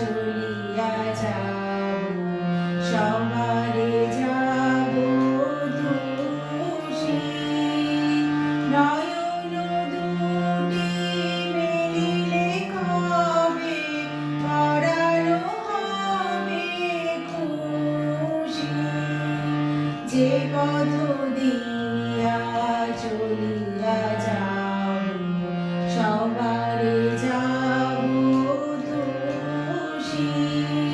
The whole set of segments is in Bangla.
চলিয়া যাব সবারে যাব দোষী নয়ন দুটি মেলে কবে পড়ানো হবে খুশি যে পথ দিয়ে You.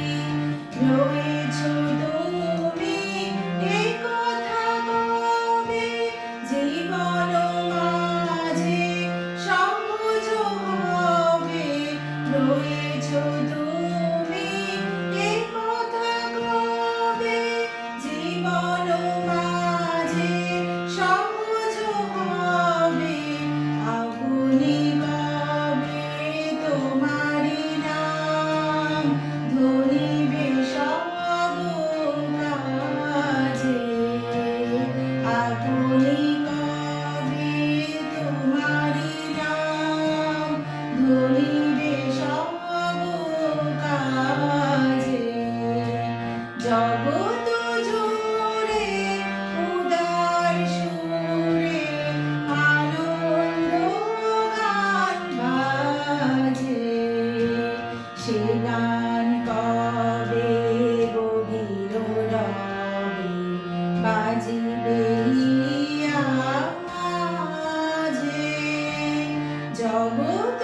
জগত জুড়ে উদার সুরে আনন্দ গান বাজে। সে গান কবে গভীর রবে বাজিবে জগত